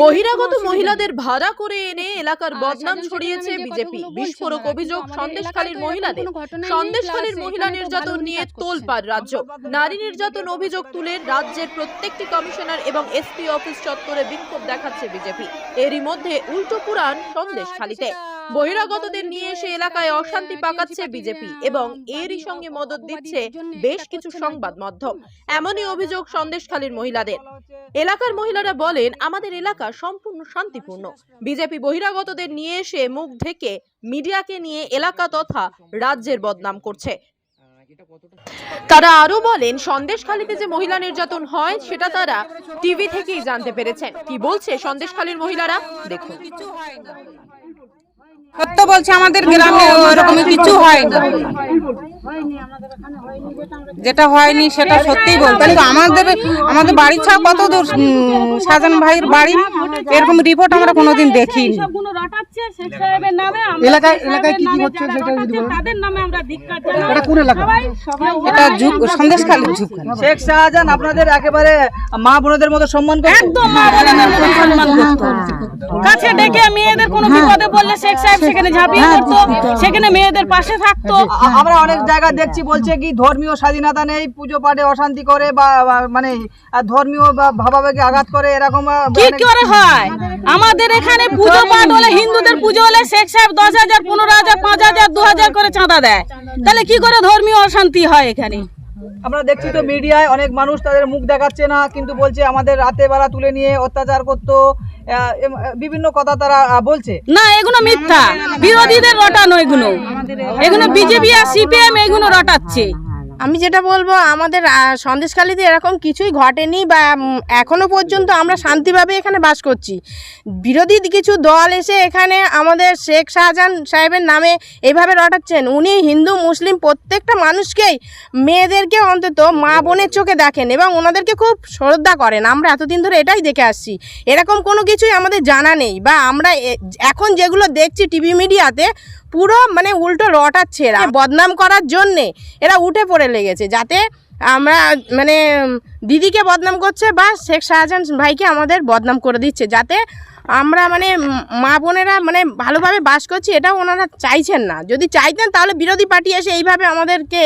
বহিরাগত মহিলাদের ভাড়া করে এনে এলাকার বদনাম ছড়িয়েছে বিজেপি। বিস্ফোরক অভিযোগ সন্দেশখালীর মহিলাদের। সন্দেশখালীর মহিলা নির্যাতন নিয়ে তোলপাড় রাজ্য। নারী নির্যাতন অভিযোগ তুলে রাজ্যের প্রত্যেকটি কমিশনার এবং এসপি অফিস চত্বরে বিক্ষোভ দেখাচ্ছে বিজেপি। এরই মধ্যে উল্টো পুরাণ সন্দেশখালীতে। বহিরাগতদের নিয়ে এসে এলাকায় অশান্তি পাকাচ্ছে বিজেপি এবং এরই সঙ্গে মদত দিচ্ছে বেশ কিছু সংবাদ মাধ্যম। এমনই অভিযোগ সন্দেশখালীর মহিলাদের। এলাকার মহিলারা বলেন আমাদের এলাকা সম্পূর্ণ শান্তিপূর্ণ। বিজেপি বহিরাগতদের নিয়ে এসে মুখ ঢেকে মিডিয়াকে নিয়ে এলাকা তথা রাজ্যের বদনাম করছে। তারা আরও বলেন সন্দেশখালীতে যে মহিলা নির্যাতন হয় সেটা তারা টিভি থেকেই জানতে পেরেছেন। কি বলছে সন্দেশখালীর মহিলারা? দেখুন। সত্য বলছে আমাদের গ্রামে ওরকম কিছু হয় না। যেটা হয়নি সেটা সত্যিই বলতে। তো আমাদের আমাদের বাড়ি ছাড়া কত দূর শাহজাহান ভাইয়ের বাড়ি? এরকম রিপোর্ট আমরা কোনোদিন দেখিনি। শেখ সাহেবের নামে আমরা এলাকায়- এলাকায় কি কি হচ্ছে সেটা যদি তাদের নামে আমরা ধিক্কার জানাই। এটা কোন এলাকা? এটা যুগ সন্দেশখালী যুগ। শেখ শাহজাহান আপনাদের একেবারে মা বোনদের মতো সম্মান করে একদম মা বোনেদের মতো সম্মান করতো। কাছে ডেকে মেয়েদের কোনো বিপদে পড়লে শেখ সাহেব সেখানে ঝাঁপিয়ে পড়তো সেখানে মেয়েদের পাশে থাকতো। আমরা অনেক জায়গা দেখছি বলছে কি ধর্মীয় স্বাধীনতা নেই পুজো পাঠে অশান্তি করে বা মানে ধর্মীয় বা ভাবাবেগে আঘাত করে এরকম কি করে হয়? আমাদের এখানে পুজো পাঠ হলে হিন্দুদের পুজো হলে শেখ সাহেব দশ হাজার পনেরো হাজার পাঁচ হাজার দু হাজার করে চাঁদা দেয়। তাহলে কি করে ধর্মীয় অশান্তি হয় এখানে? আমরা দেখছি তো মিডিয়ায় অনেক মানুষ তাদের মুখ দেখাচ্ছে না, কিন্তু বলছে আমাদের রাতে বেলা তুলে নিয়ে অত্যাচার করতো বিভিন্ন কথা তারা বলছে। না, এগুলো মিথ্যা। বিরোধীদের রটানো এগুলো। এগুলো বিজেপি আর সিপিএম এগুলো রটাচ্ছে। আমি যেটা বলব আমাদের সন্দেশখালীতে এরকম কিছুই ঘটেনি বা উম, এখনও পর্যন্ত আমরা শান্তিভাবে এখানে বাস করছি। বিরোধী কিছু দল এসে এখানে আমাদের শেখ শাহজাহান সাহেবের নামে এভাবে রটাচ্ছেন। উনি হিন্দু মুসলিম প্রত্যেকটা মানুষকেই মেয়েদেরকে অন্তত মা বোনের চোখে দেখেন এবং ওনাদেরকে খুব শ্রদ্ধা করেন। আমরা এতদিন ধরে এটাই দেখে আসছি। এরকম কোনো কিছুই আমাদের জানা নেই বা আমরা এখন যেগুলো দেখছি টিভি মিডিয়াতে পুরো মানে উল্টো রটাচ্ছে এরা। বদনাম করার জন্যে এরা উঠে পড়ে লেগেছে যাতে আমরা মানে দিদিকে বদনাম করছে বা শেখ শাহজাহান ভাইকে আমাদের বদনাম করে দিচ্ছে যাতে আমরা মানে মা বোনেরা মানে ভালোভাবে বাস করছি এটাও ওনারা চাইছেন না। যদি চাইতেন তাহলে বিরোধী পার্টি এসে এইভাবে আমাদেরকে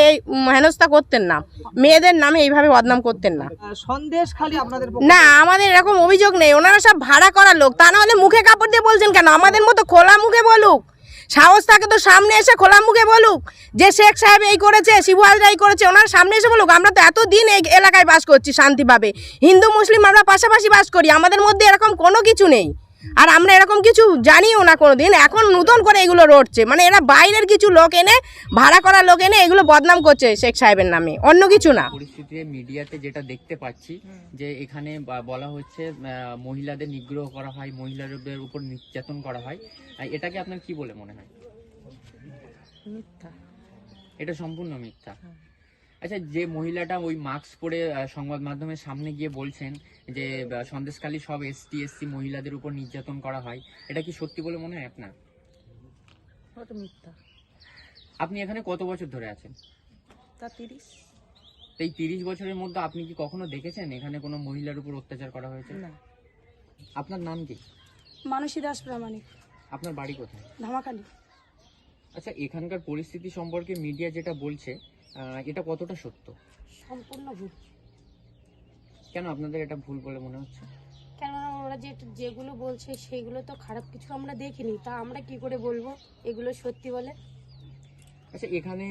হেনস্থা করতেন না। মেয়েদের নামে এইভাবে বদনাম করতেন না। সন্দেশ খালি আপনাদের না আমাদের এরকম অভিযোগ নেই। ওনারা সব ভাড়া করা লোক। তা না হলে মুখে কাপড় দিয়ে বলছেন কেন? আমাদের মতো খোলা মুখে বলুক। সাহস থাকে তো সামনে এসে খোলা মুখে বলুক। যে শেখ সাহেব এই করেছে, শিবু হাজরা এই করেছে, ওনার সামনে এসে বলুক, আমরা তো এতদিন এই এলাকায় বাস করছি শান্তিভাবে। হিন্দু, মুসলিম আমরা পাশাপাশি বাস করি, আমাদের মধ্যে এরকম কোনো কিছু নেই। আর আমরা এরকম কিছু জানিও না কোনো দিন এখন নতুন করে এগুলো রটছে। মানে এরা বাইরের কিছু লোক এনে ভাড়া করা লোক এনে এগুলো বদনাম করছে শেখ সাহেবের নামে। অন্য কিছু না। পরিস্থিতিতে মিডিয়াতে যেটা দেখতে পাচ্ছি যে এখানে বলা হচ্ছে মহিলাদের নিগ্রহ করা হয় মহিলাদের উপর নির্যাতন করা হয়। এটাকে আপনার কি বলে মনে হয়? মিথ্যা। এটা সম্পূর্ণ মিথ্যা। আচ্ছা যে মহিলাটা ওই মাস্ক পরে সংবাদ মাধ্যমের সামনে গিয়ে বলছেন যে আহ, সন্দেশখালী সব এসটি এসসি মহিলাদের উপর নির্যাতন করা হয় এটা কি সত্যি বলে মনে হয় আপনার? আপনি এখানে কত বছর ধরে আছেন? তো এই তিরিশ বছরের মধ্যে আপনি কি কখনো দেখেছেন এখানে কোনো মহিলার উপর অত্যাচার করা হয়েছে? আপনার নাম কি? মানসী দাস প্রামাণিক। আপনার বাড়ি কোথায়? ধামাখালি আচ্ছা এখানকার পরিস্থিতি সম্পর্কে মিডিয়া যেটা বলছে এটা কতটা সত্য? সম্পূর্ণ ভুল। কেন আপনাদের এটা ভুল বলে মনে হচ্ছে? কেননা ওরা যে যেগুলো বলছে সেগুলো তো খারাপ কিছু আমরা দেখিনি। তা আমরা কি করে বলব এগুলো সত্যি বলে? আচ্ছা এখানে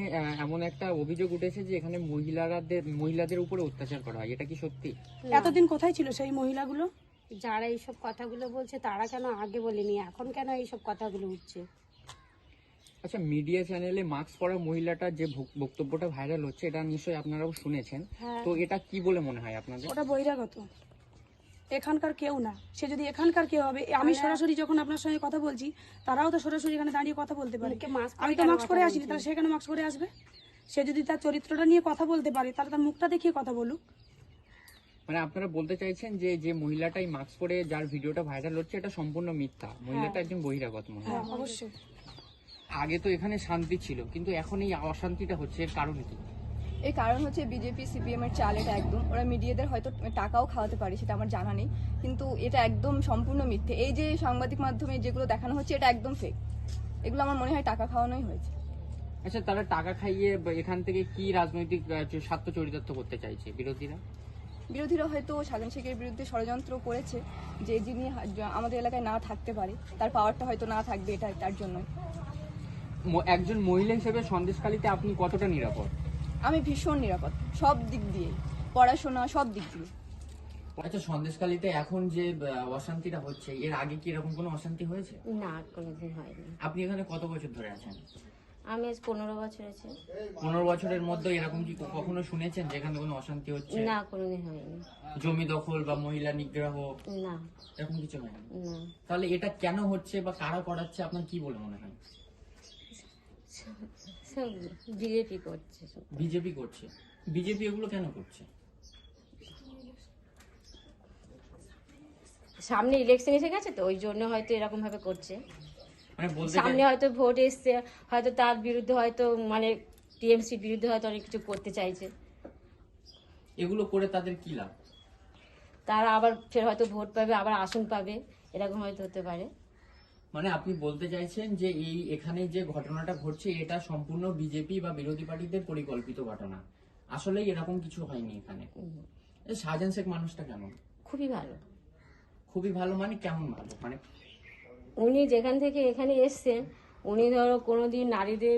এমন একটা অভিযোগ উঠেছে যে এখানে মহিলাদের মহিলাদের উপরে অত্যাচার করা হয়। এটা কি সত্যি? এতদিন কোথায় ছিল সেই মহিলাগুলো? যারা এইসব কথাগুলো বলছে তারা কেন আগে বলেনি? এখন কেন এইসব কথাগুলো উঠছে? আচ্ছা মিডিয়া চ্যানেলে মাস্ক পরা মহিলাটা যে বক্তব্যটা ভাইরাল হচ্ছে এটা নিশ্চয়ই আপনারাও শুনেছেন। হ্যাঁ। তো এটা কি বলে মনে হয় আপনাদের? ওটা বহিরাগত। এখানকার কেউ না। সে যদি এখানকার কেউ হবে আমি সরাসরি যখন আপনার সঙ্গে কথা বলছি তারাও তো সরাসরি এখানে দাঁড়িয়ে কথা বলতে পারে। আমি তো মাস্ক করে আসিনি বলছি? তাহলে সে কেন মাস্ক করে আসবে? সে যদি তার চরিত্রটা নিয়ে কথা বলতে পারে তাহলে তার মুখটা দেখিয়ে কথা বলুক। মানে আপনারা বলতে চাইছেন যে যে মহিলাটাই মাস্ক পরে যার ভিডিওটা ভাইরাল হচ্ছে এটা সম্পূর্ণ মিথ্যা। মহিলাটা একজন বহিরাগত মহিলা। হ্যাঁ অবশ্যই। আগে তো এখানে শান্তি ছিল কিন্তু এখন এই অশান্তিটা হচ্ছে এর কারণ কি? এর কারণ হচ্ছে বিজেপি সিপিএম এর চাল এটা একদম ওরা মিডিয়াদের হয়তো টাকাও খাওয়াতে পারে সেটা আমার জানা নেই কিন্তু এটা একদম সম্পূর্ণ মিথ্যে। এই যে সাংবাদিক মাধ্যমে যেগুলো দেখানো হচ্ছে এটা একদম ফেক এগুলো আমার মনে হয় টাকা খাওয়ানোই হয়েছে। আচ্ছা তারা টাকা খাইয়ে এখান থেকে কি রাজনৈতিক স্বার্থ চরিতার্থ করতে চাইছে বিরোধীরা? বিরোধীরা হয়তো সাজান শেখের বিরুদ্ধে ষড়যন্ত্র করেছে যে যিনি আমাদের এলাকায় না থাকতে পারে তার পাওয়ারটা হয়তো না থাকবে এটা তার জন্যই। একজন মহিলা হিসেবে সন্দেশকালীতে আপনি কতটা নিরাপদ? আমি ভীষণ নিরাপদ সব দিক দিয়ে পড়াশোনা সব দিক দিয়ে আচ্ছা সন্দেশকালীতে এখন যে অশান্তিটা হচ্ছে এর আগে কি এরকম কোনো অশান্তি হয়েছে? না কোনোদিন হয়নি। আপনি এখানে কত বছর ধরে আছেন? আমি আজ পনেরো বছর আছে। পনেরো বছরের মধ্যে এরকম কি কখনো শুনেছেন যে এখানে কোনো অশান্তি হচ্ছে? না কোনোদিন হয়নি। জমি দখল বা মহিলা নিগ্রহ? না। এরকম কিছু হয়নি? না। তাহলে এটা কেন হচ্ছে বা কারা করাচ্ছে আপনার কি বলে মনে হয়? সব বিজেপি করছে সব। বিজেপি করছে। বিজেপি এগুলো কেন করছে? সামনে ইলেকশন এসে গেছে তো ওই জন্য হয়তো এরকম ভাবে করছে। মানে বলতে সামনে হয়তো ভোট এসছে হয়তো তার বিরুদ্ধে হয়তো মানে টিএমসির বিরুদ্ধে হয়তো অনেক কিছু করতে চাইছে। এগুলো করে তাদের কি লাভ? তারা আবার ফের হয়তো ভোট পাবে আবার আসন পাবে এরকম হয়তো হতে পারে। মানে আপনি বলতে চাইছেন যে এই এখানে যে ঘটনাটা ঘটছে এটা সম্পূর্ণ বিজেপি বা বিরোধী পার্টিদের পরিকল্পিত ঘটনা। আসলেই এরকম কিছু হয়নি এখানে। শাহজাহান শেখ মানুষটা কেমন? খুবই ভালো। খুবই ভালো মানে কেমন ভালো? মানে উনি যেখান থেকে এখানে এসছেন উনি ধরো কোনোদিন নারীদের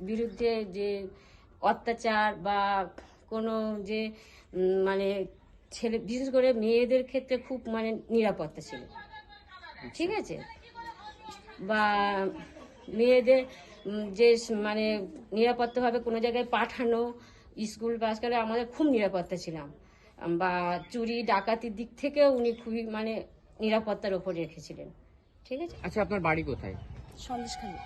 বিরুদ্ধে যে অত্যাচার বা কোনো যে মানে ছেলে বিশেষ করে মেয়েদের ক্ষেত্রে খুব মানে নিরাপত্তা ছিল। ঠিক আছে? বা মেয়েদের যে মানে নিরাপত্তাভাবে কোনো জায়গায় পাঠানো স্কুল পাস করে আমাদের খুব নিরাপত্তা ছিলাম। বা চুরি ডাকাতির দিক থেকেও উনি খুবই মানে নিরাপত্তার ওপর রেখেছিলেন। ঠিক আছে? আচ্ছা আপনার বাড়ি কোথায়? সন্দেশখালী।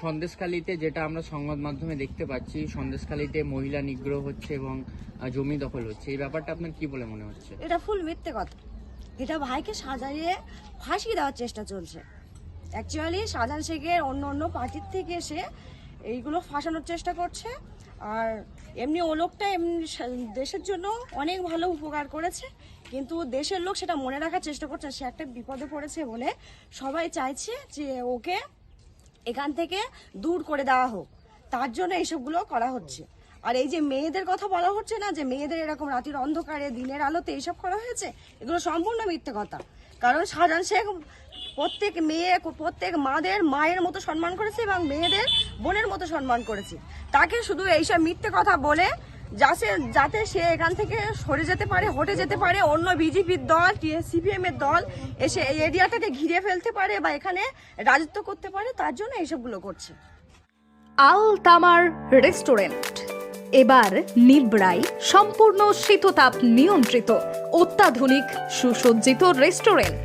সন্দেশখালীতে যেটা আমরা সংবাদ মাধ্যমে দেখতে পাচ্ছি সন্দেশখালীতে মহিলা নিগ্রহ হচ্ছে এবং জমি দখল হচ্ছে। এই ব্যাপারটা আপনার কি বলে মনে হচ্ছে? এটা ফুল মিথ্যে কথা। এটা ভাইকে সাজাইয়ে ফাঁসিয়ে দেওয়ার চেষ্টা চলছে। অ্যাকচুয়ালি সাজান শেখের অন্য অন্য পার্টির থেকে এসে এইগুলো ফাঁসানোর চেষ্টা করছে। আর এমনি ও লোকটা এমনি দেশের জন্য অনেক ভালো উপকার করেছে। কিন্তু দেশের লোক সেটা মনে রাখার চেষ্টা করছে সে একটা বিপদে পড়েছে বলে সবাই চাইছে যে ওকে এখান থেকে দূর করে দেওয়া হোক। তার জন্য এইসবগুলো করা হচ্ছে। আর এই যে মেয়েদের কথা বলা হচ্ছে না, যে মেয়েদের এরকম রাতের অন্ধকারে, দিনের আলোতে এইসব করা হয়েছে, এগুলো সম্পূর্ণ মিথ্যে কথা। কারণ শাহজাহান শেখ প্রত্যেক মেয়ে, প্রত্যেক মাদের মায়ের মতো সম্মান করেছে এবং মেয়েদের বোনের মতো সম্মান করেছে। তাকে শুধু এইসব মিথ্যে কথা বলে যাতে যাতে সে এখান থেকে সরে যেতে পারে, হটে যেতে পারে। অন্য বিজেপির দল সিপিএম এর দল এসে এই এরিয়াটাকে ঘিরে ফেলতে পারে বা এখানে রাজত্ব করতে পারে, তার জন্য এইসবগুলো করছে। আল তামার রেস্টুরেন্ট। এবার নিবড়াই সম্পূর্ণ শীততাপ নিয়ন্ত্রিত, অত্যাধুনিক সুসজ্জিত রেস্টুরেন্ট।